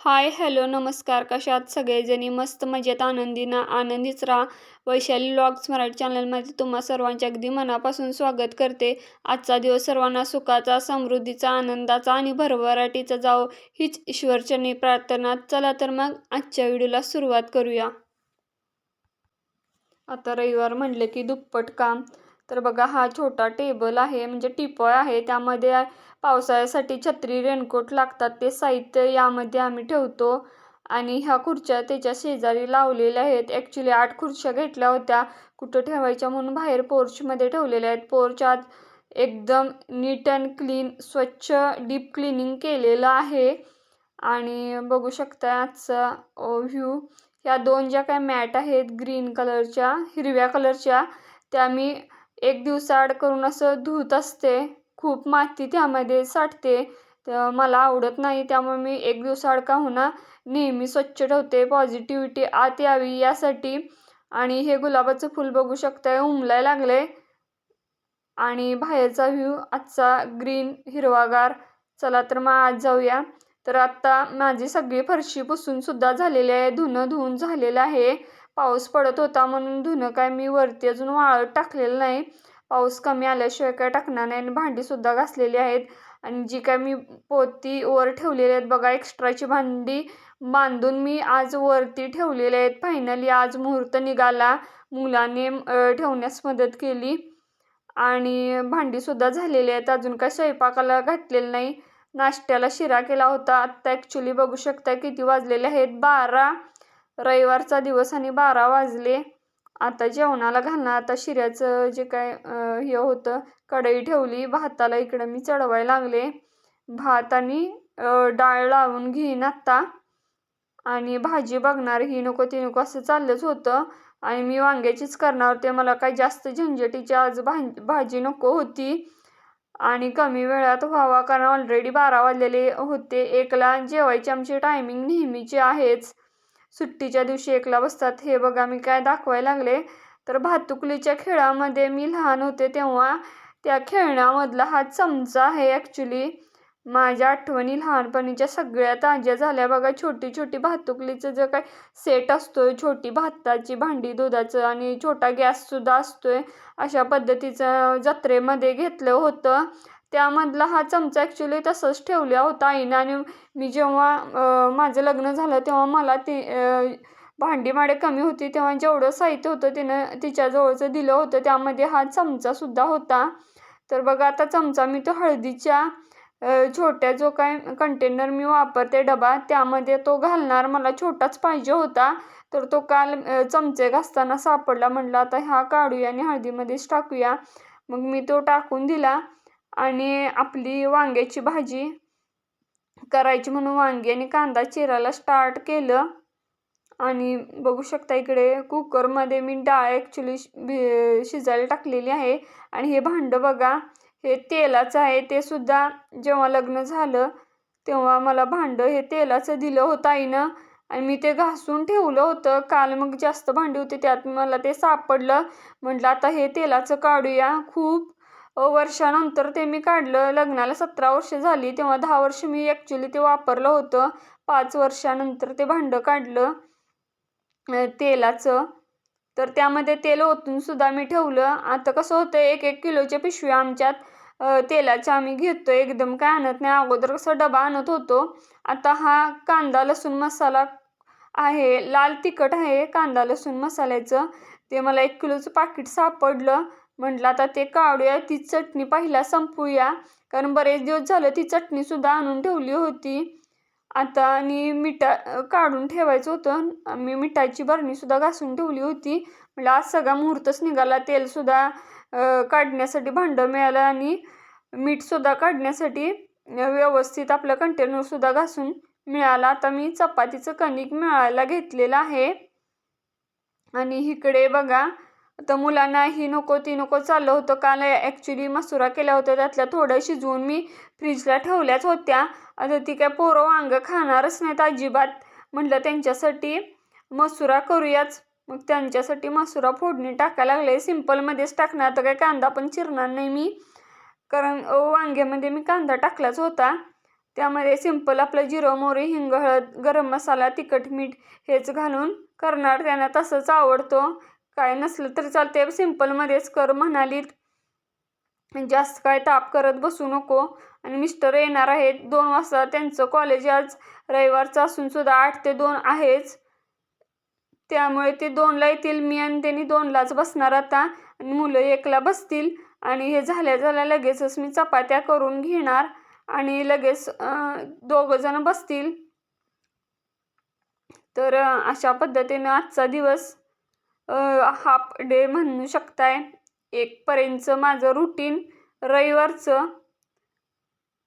Hi hello नमस्कार. कशात सगळेजणी? मस्त मजेत आनंदी ना आनंदीच राहा. वैशाली व्लॉग्स मराठी चॅनलमध्ये तुम्हा सर्वांचे अगदी मनापासून स्वागत करते. आजचा दिवस सर्वांना सुखाचा समृद्धीचा आनंदाचा आणि भरभराटीचा जाओ हीच ईश्वरचरणी प्रार्थना. चला तर मग आजच्या व्हिडिओला सुरुवात करूया. आता रविवार म्हणले की दुप्पट काम. तर बघा हा छोटा टेबल आहे म्हणजे टिपॉय आहे. त्यामध्ये पावसाळ्यासाठी छत्री रेनकोट लागतात. ते साहित्य यामध्ये आम्ही ठेवतो. आणि ह्या खुर्च्या त्याच्या शेजारी लावलेल्या आहेत. ॲक्च्युली आठ खुर्च्या घेतल्या होत्या. कुठं ठेवायच्या म्हणून बाहेर पोर्चमध्ये ठेवलेल्या आहेत. पोर्च आत एकदम नीट अँड क्लीन स्वच्छ डीप क्लिनिंग केलेलं आहे. आणि बघू शकता आजचा व्ह्यू ह्या दोन ज्या काय मॅट आहेत ग्रीन कलरच्या हिरव्या कलरच्या त्या मी एक दिवसाआड करून असं धुत असते. खूप माती त्यामध्ये साठते. तर मला आवडत नाही त्यामुळे मी एक दिवसाआड का होणार नेहमी स्वच्छ ठेवते. पॉझिटिव्हिटी आत यावी यासाठी. आणि हे गुलाबाचं फूल बघू शकताय उमलाय लागले आणि बाहेरचा व्ह्यू आजचा ग्रीन हिरवागार. चला तर मग आज जाऊया. तर आत्ता माझी सगळी फरशी पुसून सुद्धा झालेली आहे धुणं धुवून झालेलं आहे. पाऊस पडत होता म्हणून धुणं काय मी वरती अजून वाळत टाकलेलं नाही. पाऊस कमी आल्याशिवाय काय टाकणार नाही आणि भांडीसुद्धा घासलेली आहेत. आणि जी काय मी पोती वर ठेवलेली आहेत बघा एक्स्ट्राची भांडी बांधून मी आज वरती ठेवलेले आहेत. फायनली आज मुहूर्त निघाला. मुलाने ठेवण्यास मदत केली. आणि भांडीसुद्धा झालेली आहेत. अजून काय स्वयंपाकाला घातलेलं नाही. नाश्त्याला शिरा केला होता. आत्ता ॲक्च्युली बघू शकता किती वाजलेले आहेत. बारा रविवारचा दिवस आणि बारा वाजले. आता जेवणाला घालणार. आता शिऱ्याचं जे काय हे होतं कढई ठेवली. भाताला इकडं मी चढवायला लागले. भात आणि डाळ लावून घेईन आत्ता. आणि भाजी बघणार. ही नको ती नको असं चाललंच होतं. आणि मी वांग्याचीच करणार होते. मला काही जास्त झंझटीची आज भा भाजी नको होती. आणि कमी वेळात व्हावा कारण ऑलरेडी बारा वाजलेले होते. एकला जेवायची आमची टायमिंग नेहमीची आहेच. सुट्टीच्या दिवशी एकला बसतात. हे बघा मी काय दाखवायला लागले? तर भातुकलीच्या खेळामध्ये मी लहान होते तेव्हा त्या खेळण्यामधला हा चमचा आहे ॲक्च्युली माझ्या आठवणी लहानपणीच्या सगळ्या ताज्या झाल्या. बघा छोटी छोटी भातुकलीचं जे काय सेट असतोय छोटी भाताची भांडी दुधाचं आणि छोटा गॅससुद्धा असतो आहे अशा पद्धतीचं जत्रेमध्ये घेतलं होतं. त्यामधला हा चमचा ॲक्च्युली तसंच ठेवला होता आईनं. आणि मी जेव्हा माझं लग्न झालं तेव्हा मला ती भांडी माडे कमी होती. तेव्हा जेवढं साहित्य होतं तिनं तिच्याजवळचं दिलं होतं. त्यामध्ये हा चमचासुद्धा होता. तर बघा आता चमचा मी तो हळदीच्या छोट्या जो काय कंटेनर मी वापरते डबा त्यामध्ये तो घालणार मला छोटाच पाहिजे होता. तर तो काल चमचे घासताना सापडला. म्हटलं आता हा काढूया आणि हळदीमध्येच टाकूया. मग मी तो टाकून दिला. आणि आपली वांग्याची भाजी करायची म्हणून वांगी आणि कांदा चिरायला स्टार्ट केलं. आणि बघू शकता इकडे कुकरमध्ये मी डाळ ॲक्च्युली शिजायला टाकलेली आहे. आणि हे भांडं बघा हे तेलाचं आहे. ते सुद्धा जेव्हा लग्न झालं तेव्हा मला भांडं हे तेलाचं दिलं होतं आईनं. आणि मी ते घासून ठेवलं होतं. काल मग जास्त भांडी होती त्यात मला ते सापडलं. म्हटलं आता हे तेलाचं काढूया. खूप वर्षानंतर ते मी काढलं. लग्नाला सतरा वर्ष झाली. तेव्हा दहा वर्ष मी ॲक्च्युली ते वापरलं होतं. पाच वर्षानंतर ते भांडं काढलं. तेलाचं. तर त्यामध्ये तेल ओतून सुद्धा मी ठेवलं. आता कसं होतं एक एक किलोच्या पिशव्या आमच्यात तेलाच्या आम्ही घेतो एकदम काय आणत नाही. अगोदर कसं डबा आणत होतो. आता हा कांदा लसूण मसाला आहे. लाल तिखट आहे. कांदा लसूण मसाल्याचं. ते मला एक किलोचं पाकिट सापडलं. म्हटलं आता ते काढूया ती चटणी पहिला संपूया. कारण बरेच दिवस झालं ती चटणीसुद्धा आणून ठेवली होती. आता आणि मिठा काढून ठेवायचं होतं मी मिठाची बरणीसुद्धा घासून ठेवली होती. म्हटलं आज सगळा मुहूर्तच निघाला तेलसुद्धा काढण्यासाठी भांडं मिळालं आणि मीठसुद्धा काढण्यासाठी व्यवस्थित आपलं कंटेनरसुद्धा घासून मिळाला. आता मी चपातीचं कणिक मिळायला घेतलेलं आहे. आणि इकडे बघा तर मुलांना ही नको ती नको चाललं होतं. काल ॲक्च्युली मसुरा केल्या होत्या. त्यातल्या थोडं शिजवून मी फ्रीजला ठेवल्याच होत्या. आता ती काय पोरं वांग खाणारच नाहीत अजिबात. म्हटलं त्यांच्यासाठी मसुरा करूयाच. मग त्यांच्यासाठी मसुरा फोडणी टाकायला लागले. सिम्पलमध्येच टाकणार. तर काय कांदा पण चिरणार नाही मी. कारण वांग्यामध्ये मी कांदा टाकलाच होता. त्यामध्ये सिंपल आपलं जिरं मोरी हिंग हळद गरम मसाला तिखट मीठ हेच घालून करणार. त्यांना तसंच आवडतो. काय नसलं तर चालते सिम्पलमध्येच कर म्हणालीत. जास्त काय ताप करत बसू नको. आणि मिस्टर येणार आहेत. दोन वाजता त्यांचं कॉलेज आज रविवारचं असून सुद्धा आठ ते दोन आहेच. त्यामुळे ते दोनला येतील. मी आणि त्यांनी दोनलाच बसणार आता. आणि मुलं एकला बसतील. आणि हे झाल्या झाल्या लगेचच मी चपात्या करून घेणार. आणि लगेच दोघंजणं बसतील. तर अशा पद्धतीनं आजचा दिवस हाफ डे म्हणू शकताय. एकपर्यंतचं माझं रुटीन रविवारचं.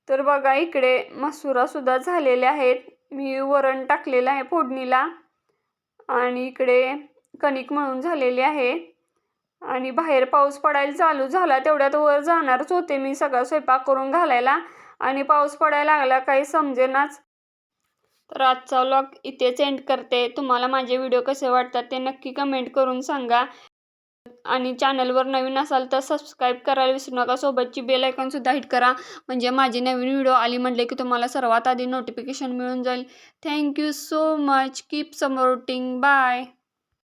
तर बघा इकडे मसुरासुद्धा झालेले आहेत. मी वरण टाकलेलं आहे फोडणीला. आणि इकडे कणिक मळून झालेली आहे. आणि बाहेर पाऊस पडायला चालू झाला. तेवढ्यात वर जाणारच होते मी सगळा स्वयंपाक करून घालायला. आणि पाऊस पडायला लागला काही समजेनाच. तर आजचा व्लॉग इथेच एंड करते. तुम्हाला माझे व्हिडिओ कसे वाटतात ते नक्की कमेंट करून सांगा. आणि चॅनलवर नवीन असाल तर सबस्क्राईब करायला विसरू नका. सोबतची बेल आयकॉनसुद्धा हिट करा. म्हणजे माझी नवीन व्हिडिओ आली म्हटले की तुम्हाला सर्वात आधी नोटिफिकेशन मिळून जाईल. Thank you so much keep supporting bye